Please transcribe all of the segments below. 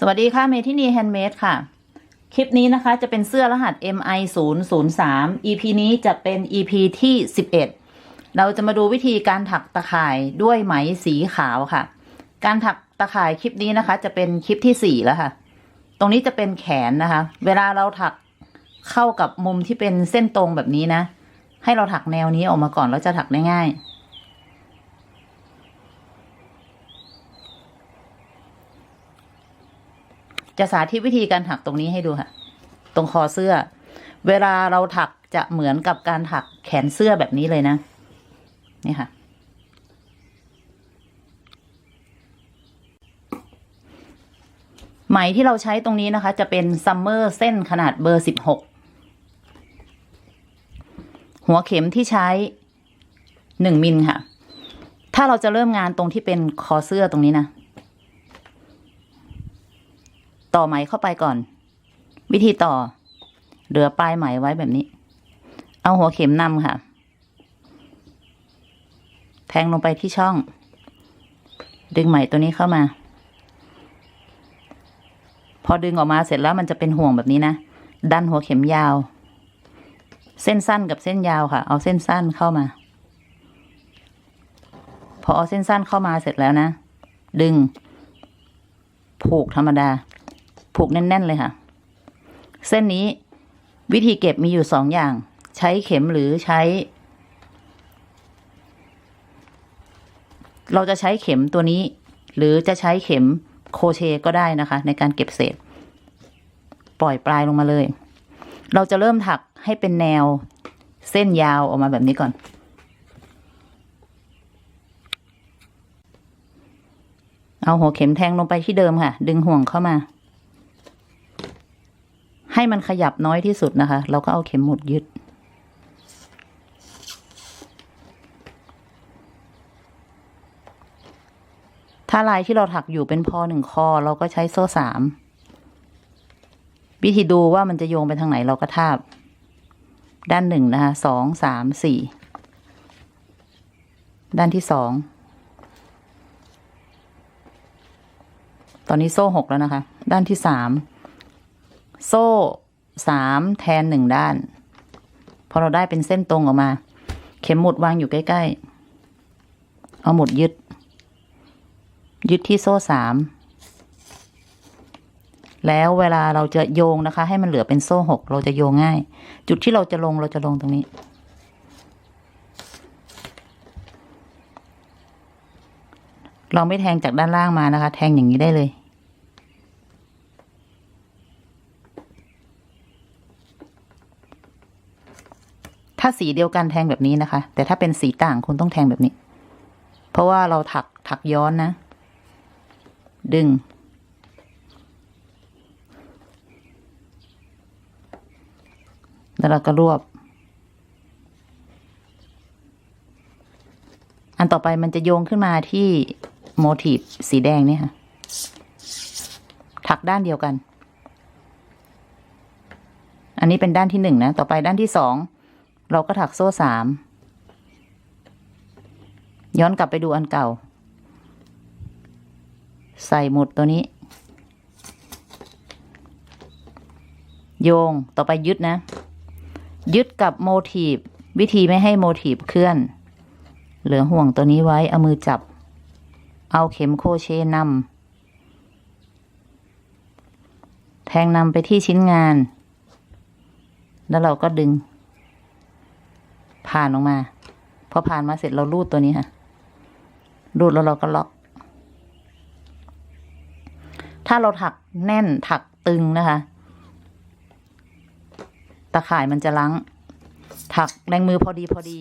สวัสดีค่ะเมทินีแฮนด์เมดค่ะ คลิปนี้นะคะจะเป็นเสื้อรหัส MI 0 0 3 EP นี้จะเป็น EP ที่ 11 เราจะมาดูวิธีการถักตะข่ายด้วยไหมสีขาวค่ะ การถักตะข่ายคลิปนี้นะคะ จะเป็นคลิปที่ 4 แล้วค่ะ ตรงนี้จะเป็นแขนนะคะ เวลาเราถักเข้ากับมุมที่เป็นเส้นตรงแบบนี้นะ ให้เราถักแนวนี้ออกมาก่อนแล้วจะถักได้ง่าย จะสาธิตวิธีการถักตรงนี้ให้ดูค่ะ ตรงคอเสื้อ เวลาเราถักจะเหมือนกับการถักแขนเสื้อแบบนี้เลยนะ นี่ค่ะ ไหมที่เราใช้ตรงนี้นะคะ จะเป็นซัมเมอร์เส้นขนาดเบอร์สิบหกหัวเข็มที่ใช้หนึ่งมิลค่ะ ถ้าเราจะเริ่มงานตรงที่เป็นคอเสื้อตรงนี้นะ ต่อไหมเข้าไปก่อน วิธีต่อ เหลือปลายไหมไว้แบบนี้ เอาหัวเข็มนำค่ะ แทงลงไปที่ช่อง ดึงไหมตัวนี้เข้ามา พอดึงออกมาเสร็จแล้วมันจะเป็นห่วงแบบนี้นะ ดันหัวเข็มยาว เส้นสั้นกับเส้นยาวค่ะ เอาเส้นสั้นเข้ามา พอเอาเส้นสั้นเข้ามาเสร็จแล้วนะ ดึงผูกธรรมดา ผูกแน่น ๆ เลยค่ะ เส้นนี้วิธีเก็บมีอยู่สองอย่าง ใช้เข็มหรือใช้ เราจะใช้เข็มตัวนี้ หรือจะใช้เข็มโคเชก็ได้นะคะ ในการเก็บเศษ ปล่อยปลายลงมาเลย เราจะเริ่มถักให้เป็นแนวเส้นยาวออกมาแบบนี้ก่อน เอาหัวเข็มแทงลงไปที่เดิมค่ะ ดึงห่วงเข้ามา ให้มันขยับน้อยที่สุดนะคะ เราก็เอาเข็มหมุดยึด ถ้าลายที่เราถักอยู่เป็นพอหนึ่งคอ เราก็ใช้โซ่สามวิธีดูว่ามันจะโยงไปทางไหนเราก็ทาบ ด้านหนึ่งนะคะสองสามสี่ด้านที่สองตอนนี้โซ่หกแล้วนะคะ ด้านที่สาม โซ่สามแทนหนึ่งด้าน พอเราได้เป็นเส้นตรงออกมา เข็มหมุดวางอยู่ใกล้ ๆ เอาหมุดยึด ยึดที่โซ่สามแล้วเวลาเราจะโยงนะคะ ให้มันเหลือเป็นโซ่หกเราจะโยงง่าย จุดที่เราจะลงเราจะลงตรงนี้ เราไม่แทงจากด้านล่างมานะคะ แทงอย่างนี้ได้เลย ถ้าสีเดียวกันแทงแบบนี้นะคะ แต่ถ้าเป็นสีต่างคุณต้องแทงแบบนี้ เพราะว่าเราถักถักย้อนนะ ดึง แล้วเราก็รวบ อันต่อไปมันจะโยงขึ้นมาที่โมทีฟสีแดงเนี่ยค่ะ ถักด้านเดียวกัน อันนี้เป็นด้านที่หนึ่งนะ ต่อไปด้านที่สอง เราก็ถักโซ่สาม ย้อนกลับไปดูอันเก่า ใส่หมุดตัวนี้ โยงต่อไปยึดนะ ยึดกับโมทีฟวิธีไม่ให้โมทีฟเคลื่อน เหลือห่วงตัวนี้ไว้ เอามือจับ เอาเข็มโคเชนำแทงนำไปที่ชิ้นงาน แล้วเราก็ดึง ผ่านออกมา พอผ่านมาเสร็จเราลูดตัวนี้ค่ะ รูดแล้วเราก็ล็อก ถ้าเราถักแน่นถักตึงนะคะ ตะข่ายมันจะลังถักแรงมือพอดีพอดี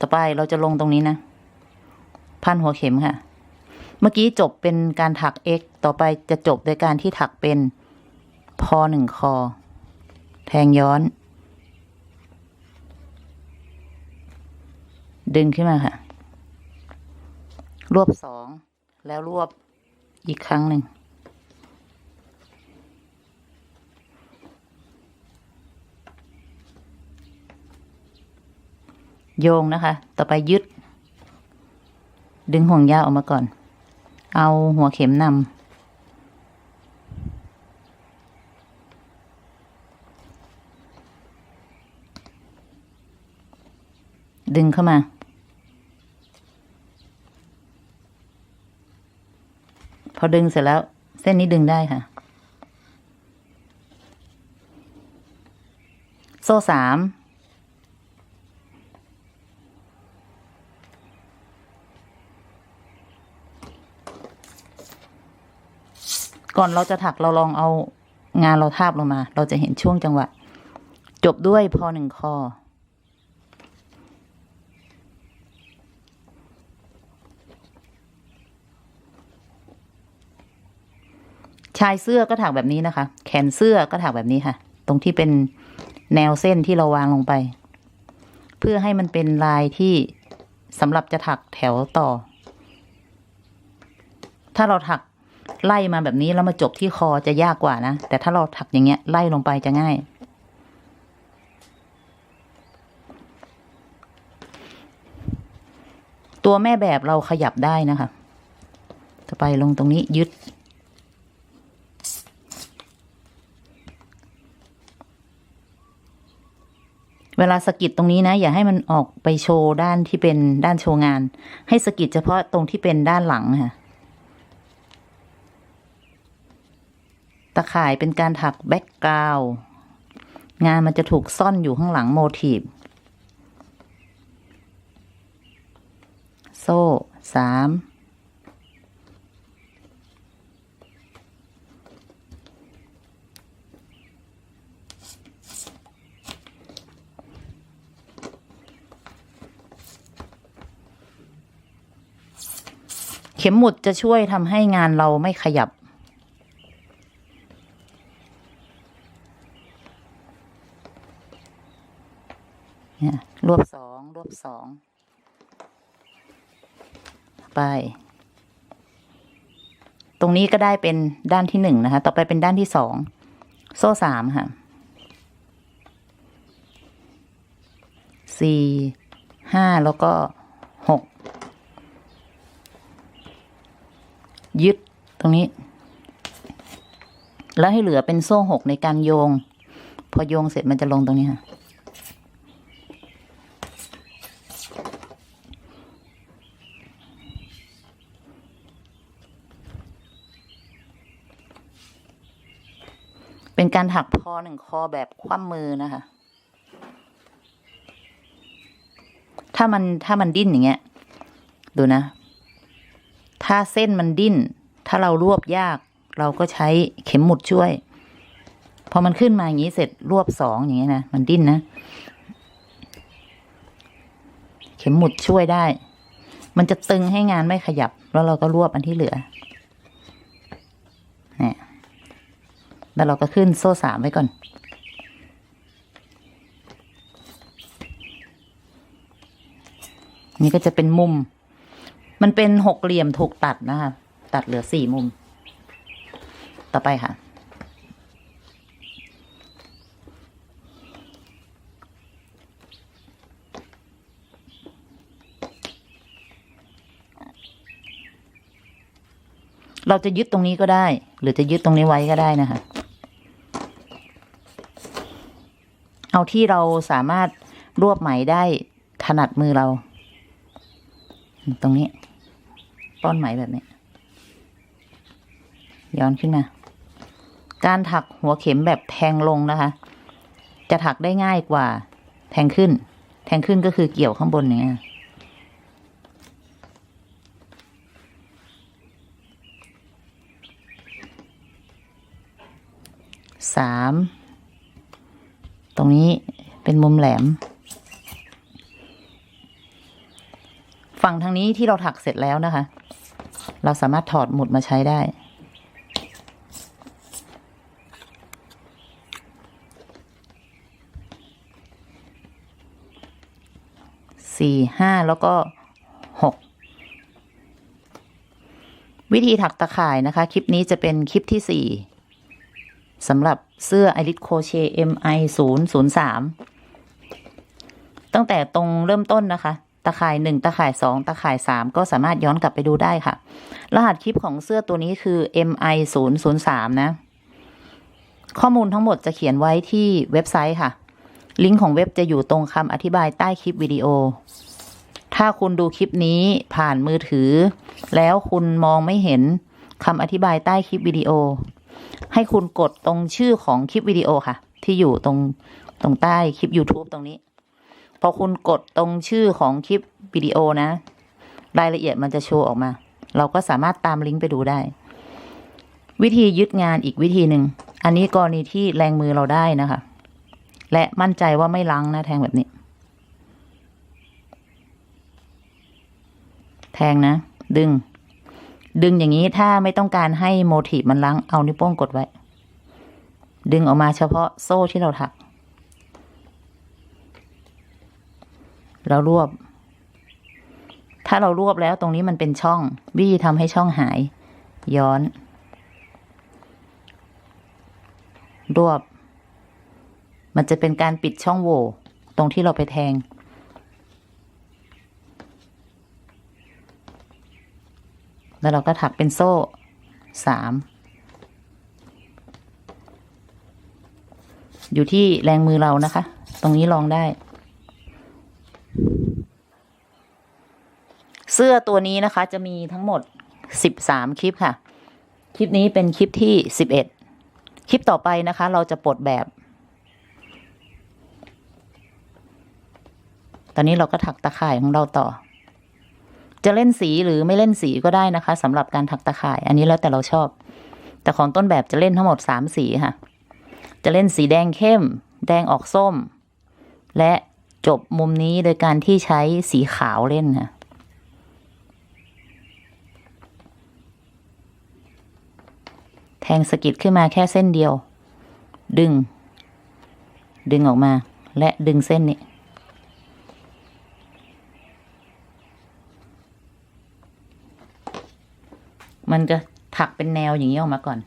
ต่อไปเราจะลงตรงนี้นะ พันหัวเข็มค่ะ เมื่อกี้จบเป็นการถัก x ต่อไปจะจบโดยการที่ถักเป็นพอหนึ่งคอ แทงย้อน ดึงขึ้นมาค่ะ รวบสองแล้วรวบอีกครั้งหนึ่ง โยงนะคะ ต่อไปยึด ดึงห่วงยาวออกมาก่อน เอาหัวเข็มนำดึงเข้ามา พอดึงเสร็จแล้ว เส้นนี้ดึงได้ค่ะ โซ่สามก่อนเราจะถักเราลองเอางานเราทาบลงมา เราจะเห็นช่วงจังหวะ จบด้วยพอหนึ่งคอ ชายเสื้อก็ถักแบบนี้นะคะ แขนเสื้อก็ถักแบบนี้ค่ะ ตรงที่เป็นแนวเส้นที่เราวางลงไป เพื่อให้มันเป็นลายที่สำหรับจะถักแถวต่อ ถ้าเราถักไล่มาแบบนี้แล้วมาจบที่คอจะยากกว่านะ แต่ถ้าเราถักอย่างเงี้ยไล่ลงไปจะง่าย ตัวแม่แบบเราขยับได้นะคะ ต่อไปลงตรงนี้ยึด เวลาสกิดตรงนี้นะ อย่าให้มันออกไปโชว์ด้านที่เป็นด้านโชว์งาน ให้สกิดเฉพาะตรงที่เป็นด้านหลังค่ะตะข่ายเป็นการถักแบ็กกราวงานมันจะถูกซ่อนอยู่ข้างหลังโมทีฟโซ่สาม เข็มหมุดจะช่วยทำให้งานเราไม่ขยับ เนี่ยรวบสองรวบสอง ไป ตรงนี้ก็ได้เป็นด้านที่หนึ่งนะคะ ต่อไปเป็นด้านที่สอง โซ่สามค่ะสี่ห้าแล้วก็หก ยึดตรงนี้ แล้วให้เหลือเป็นโซ่หกในการโยง พอโยงเสร็จมันจะลงตรงนี้ค่ะเป็นการถักพอหนึ่งคอแบบคว่ำมือนะคะ ถ้ามันถ้ามันดิ้นอย่างเงี้ย ดูนะ ถ้าเส้นมันดิ้น ถ้าเรารวบยาก เราก็ใช้เข็มหมุดช่วย พอมันขึ้นมาอย่างนี้เสร็จรวบสองอย่างเงี้นะ มันดิ้นนะ เข็มหมุดช่วยได้ มันจะตึงให้งานไม่ขยับ แล้วเราก็รวบอันที่เหลือเนี่ยแล้วเราก็ขึ้นโซ่สามไว้ก่อนนี่ก็จะเป็นมุม มันเป็นหกเหลี่ยมถูกตัดนะคะ ตัดเหลือสี่มุม ต่อไปค่ะ เราจะยึดตรงนี้ก็ได้ หรือจะยึดตรงนี้ไว้ก็ได้นะคะ เอาที่เราสามารถรวบไหมได้ถนัดมือเรา ตรงนี้ ป้อนไหมแบบนี้ ย้อนขึ้นมา การถักหัวเข็มแบบแทงลงนะคะ จะถักได้ง่ายกว่า แทงขึ้น แทงขึ้นก็คือเกี่ยวข้างบนอย่างเงี้ยสามตรงนี้เป็นมุมแหลม ฝั่งทางนี้ที่เราถักเสร็จแล้วนะคะ เราสามารถถอดหมุดมาใช้ได้ สี่ห้าแล้วก็หกวิธีถักตะข่ายนะคะ คลิปนี้จะเป็นคลิปที่สี่สำหรับเสื้อไอริสโคเช MI 0 0 3ตั้งแต่ตรงเริ่มต้นนะคะ ตะข่ายหนึ่งตะข่ายสองตะข่ายสามก็สามารถย้อนกลับไปดูได้ค่ะ รหัสคลิปของเสื้อตัวนี้คือ MI 0 0 3นะ ข้อมูลทั้งหมดจะเขียนไว้ที่เว็บไซต์ค่ะ ลิงก์ของเว็บจะอยู่ตรงคำอธิบายใต้คลิปวิดีโอ ถ้าคุณดูคลิปนี้ผ่านมือถือ แล้วคุณมองไม่เห็นคำอธิบายใต้คลิปวิดีโอ ให้คุณกดตรงชื่อของคลิปวิดีโอค่ะ ที่อยู่ตรงตรงใต้คลิป YouTube ตรงนี้ พอคุณกดตรงชื่อของคลิปวิดีโอนะ รายละเอียดมันจะโชว์ออกมา เราก็สามารถตามลิงก์ไปดูได้ วิธียึดงานอีกวิธีหนึ่ง อันนี้กรณีที่แรงมือเราได้นะคะ และมั่นใจว่าไม่ลังนะแทงแบบนี้ แทงนะ ดึง ดึงอย่างนี้ถ้าไม่ต้องการให้โมทีฟมันลังเอานิ้วโป้งกดไว้ ดึงออกมาเฉพาะโซ่ที่เราถัก เรารวบ ถ้าเรารวบแล้วตรงนี้มันเป็นช่องวี่ทำให้ช่องหาย ย้อน รวบ มันจะเป็นการปิดช่องโหว่ตรงที่เราไปแทง แล้วเราก็ถักเป็นโซ่สามอยู่ที่แรงมือเรานะคะ ตรงนี้ลองได้ เสื้อตัวนี้นะคะจะมีทั้งหมดสิบสามคลิปค่ะ คลิปนี้เป็นคลิปที่สิบเอ็ดคลิปต่อไปนะคะ เราจะปลดแบบ ตอนนี้เราก็ถักตะข่ายของเราต่อ จะเล่นสีหรือไม่เล่นสีก็ได้นะคะสำหรับการถักตะข่าย อันนี้แล้วแต่เราชอบ แต่ของต้นแบบจะเล่นทั้งหมดสามสีค่ะ จะเล่นสีแดงเข้ม แดงออกส้ม และจบมุมนี้โดยการที่ใช้สีขาวเล่นค่ะ แทงสะกิดขึ้นมาแค่เส้นเดียว ดึง ดึงออกมา และดึงเส้นนี้มันจะถักเป็นแนวอย่างนี้ออกมาก่อน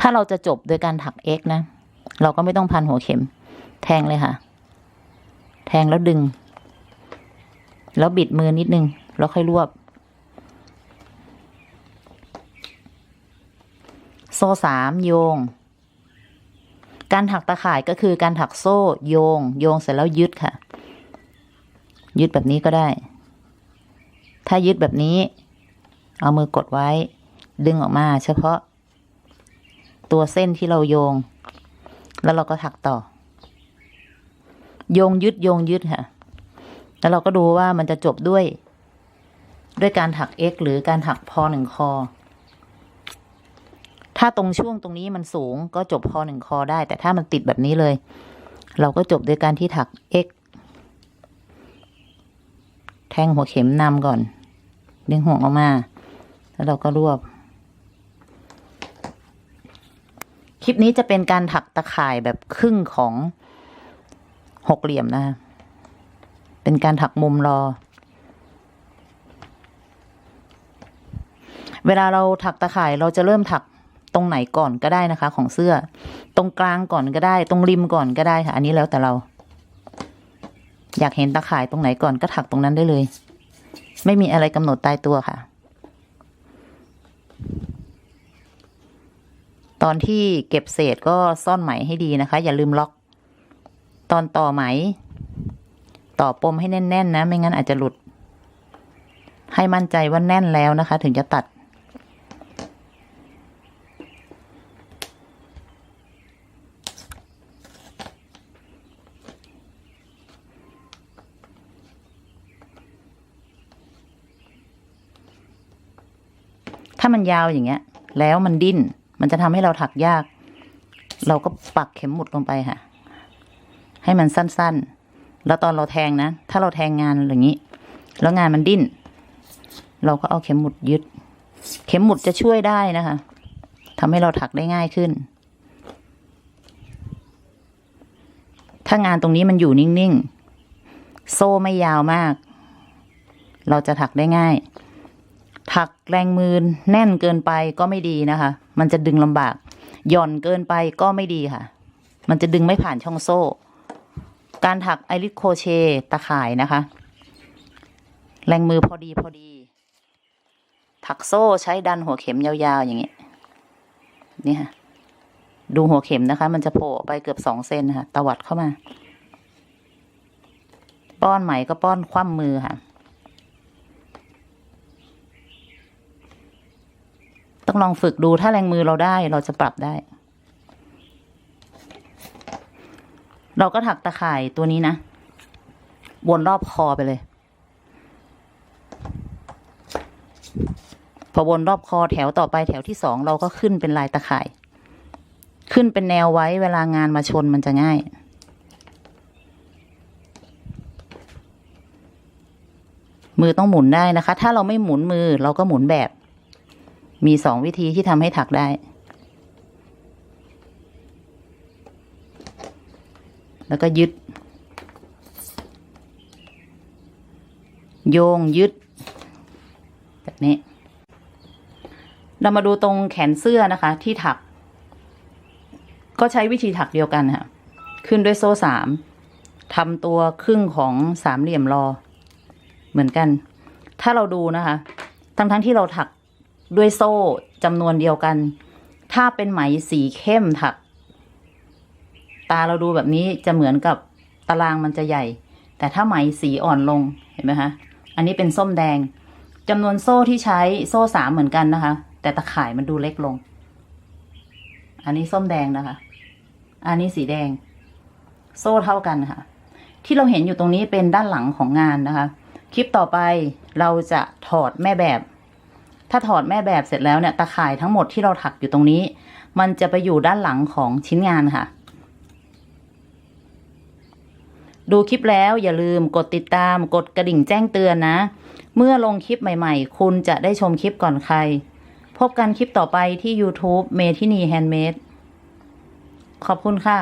ถ้าเราจะจบโดยการถัก X นะ เราก็ไม่ต้องพันหัวเข็ม แทงเลยค่ะ แทงแล้วดึง แล้วบิดมือนิดนึง แล้วค่อยรวบ โซ่สามโยง การถักตะข่ายก็คือการถักโซ่โยง โยงเสร็จแล้วยึดค่ะ ยึดแบบนี้ก็ได้ ถ้ายึดแบบนี้ เอามือกดไว้ ดึงออกมา เฉพาะ ตัวเส้นที่เราโยง แล้วเราก็ถักต่อ โยงยึดโยงยึดค่ะ แล้วเราก็ดูว่ามันจะจบด้วย ด้วยการถัก x หรือการถักพอหนึ่งคอ ถ้าตรงช่วงตรงนี้มันสูงก็จบพอหนึ่งคอได้ แต่ถ้ามันติดแบบนี้เลย เราก็จบด้วยการที่ถัก x แทงหัวเข็มนำก่อนดึงห่วงออกมา แล้วเราก็รวบ คลิปนี้จะเป็นการถักตะข่ายแบบครึ่งของหกเหลี่ยมนะคะ เป็นการถักมุมรอ เวลาเราถักตะข่ายเราจะเริ่มถักตรงไหนก่อนก็ได้นะคะ ของเสื้อ ตรงกลางก่อนก็ได้ ตรงริมก่อนก็ได้ค่ะ อันนี้แล้วแต่เรา อยากเห็นตะข่ายตรงไหนก่อนก็ถักตรงนั้นได้เลย ไม่มีอะไรกำหนดตายตัวค่ะ ตอนที่เก็บเศษก็ซ่อนไหมให้ดีนะคะ อย่าลืมล็อก ตอนต่อไหม ต่อปมให้แน่น ๆ นะ ไม่งั้นอาจจะหลุด ให้มั่นใจว่าแน่นแล้วนะคะ ถึงจะตัด ถ้ามันยาวอย่างเงี้ย แล้วมันดิ้น มันจะทำให้เราถักยาก เราก็ปักเข็มหมุดลงไปค่ะ ให้มันสั้น ๆ แล้วตอนเราแทงนะ ถ้าเราแทงงานอย่างนี้ แล้วงานมันดิ้น เราก็เอาเข็มหมุดยึด เข็มหมุดจะช่วยได้นะคะทำให้เราถักได้ง่ายขึ้น ถ้างานตรงนี้มันอยู่นิ่งๆ โซ่ไม่ยาวมาก เราจะถักได้ง่าย ถักแรงมือแน่นเกินไปก็ไม่ดีนะคะ มันจะดึงลำบาก หย่อนเกินไปก็ไม่ดีค่ะ มันจะดึงไม่ผ่านช่องโซ่ การถักไอริสโคเชต์ตะข่ายนะคะ แรงมือพอดีพอดี ถักโซ่ใช้ดันหัวเข็มยาวๆอย่างเงี้ยนี่ค่ะ ดูหัวเข็มนะคะ มันจะโผล่ไปเกือบสองเซนค่ะ ตวัดเข้ามา ป้อนไหมก็ป้อนคว่ำมือค่ะ ต้องลองฝึกดูถ้าแรงมือเราได้เราจะปรับได้ เราก็ถักตะข่ายตัวนี้นะ วนรอบคอไปเลย พอวนรอบคอแถวต่อไปแถวที่สองเราก็ขึ้นเป็นลายตะข่าย ขึ้นเป็นแนวไว้เวลางานมาชนมันจะง่ายมือต้องหมุนได้นะคะ ถ้าเราไม่หมุนมือเราก็หมุนแบบ มีสองวิธีที่ทำให้ถักได้ แล้วก็ยึด โยงยึด แบบนี้ เรามาดูตรงแขนเสื้อนะคะ ที่ถัก ก็ใช้วิธีถักเดียวกันค่ะ ขึ้นด้วยโซ่สามทำตัวครึ่งของสามเหลี่ยมรอ เหมือนกัน ถ้าเราดูนะคะ ทั้งทั้งที่เราถักด้วยโซ่จำนวนเดียวกัน ถ้าเป็นไหมสีเข้มถัก ตาเราดูแบบนี้จะเหมือนกับตารางมันจะใหญ่ แต่ถ้าไหมสีอ่อนลงเห็นไหมคะอันนี้เป็นส้มแดงจำนวนโซ่ที่ใช้โซ่สามเหมือนกันนะคะ แต่ตะข่ายมันดูเล็กลง อันนี้ส้มแดงนะคะ อันนี้สีแดง โซ่เท่ากันค่ะ ที่เราเห็นอยู่ตรงนี้เป็นด้านหลังของงานนะคะ คลิปต่อไปเราจะถอดแม่แบบ ถ้าถอดแม่แบบเสร็จแล้วเนี่ยตะข่ายทั้งหมดที่เราถักอยู่ตรงนี้ มันจะไปอยู่ด้านหลังของชิ้นงานค่ะ ดูคลิปแล้วอย่าลืมกดติดตามกดกระดิ่งแจ้งเตือนนะ เมื่อลงคลิปใหม่ๆ คุณจะได้ชมคลิปก่อนใคร พบกันคลิปต่อไปที่ YouTube เมทินีแฮนด์เมดขอบคุณค่ะ